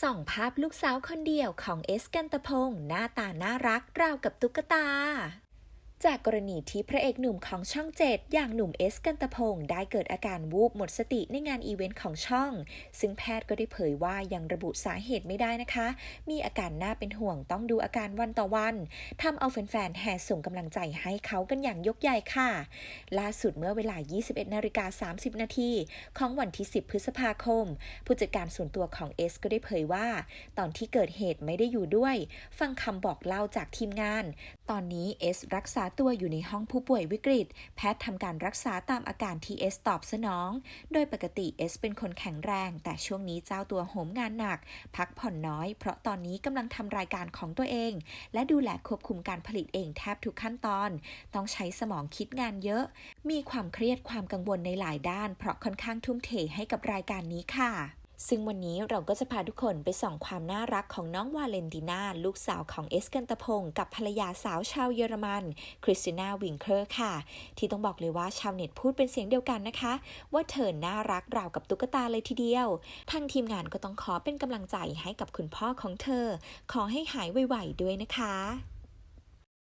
ส่องภาพลูกสาวคนเดียวของเอสกันตะพงศ์หน้าตาน่ารักราวกับตุ๊กตา จากกรณีที่พระเอกหนุ่มของช่องเจ็ดอย่างหนุ่มเอสกันตะพงศ์ได้เกิดอาการวูบหมดสติในงานอีเวนต์ของช่อง ซึ่งแพทย์ก็ได้เผยว่ายังระบุสาเหตุไม่ได้นะคะ มีอาการน่าเป็นห่วงต้องดูอาการวันต่อวันทำเอาแฟนๆแห่ส่งกำลังใจให้เขากันอย่างยกใหญ่ค่ะ ล่าสุดเมื่อเวลา 21นาฬิกา30 นาทีของวันที่ 10 พฤษภาคม ผู้จัดการส่วนตัวของเอสก็ได้เผยว่า ตอนที่เกิดเหตุไม่ได้อยู่ด้วย ฟังคำบอกเล่าจากทีมงาน ตอนนี้เอสรักษาตัวอยู่ในห้องผู้ป่วยวิกฤต แพทย์ทำการรักษาตามอาการที่เอสตอบสนอง โดยปกติเอสเป็นคนแข็งแรง แต่ช่วงนี้เจ้าตัวโหมงานหนัก พักผ่อนน้อย เพราะตอนนี้กำลังทำรายการของตัวเอง และดูแลควบคุมการผลิตเองแทบทุกขั้นตอน ต้องใช้สมองคิดงานเยอะ มีความเครียดความกังวลในหลายด้าน เพราะค่อนข้างทุ่มเทให้กับรายการนี้ค่ะ ซึ่งวันนี้เราก็จะพาทุกคนไปส่องความน่ารักของน้องวาเลนติน่า ลูกสาวของเอสกันตพงศ์กับภรรยาสาวชาวเยอรมัน คริสติน่าวิงเคอร์ค่ะ ที่ต้องบอกเลยว่าชาวเน็ตพูดเป็นเสียงเดียวกันนะคะ ว่าเธอน่ารักราวกับตุ๊กตาเลยทีเดียวทางทีมงานก็ต้องขอเป็นกำลังใจให้กับคุณพ่อของเธอ ขอให้หายไวๆด้วยนะคะ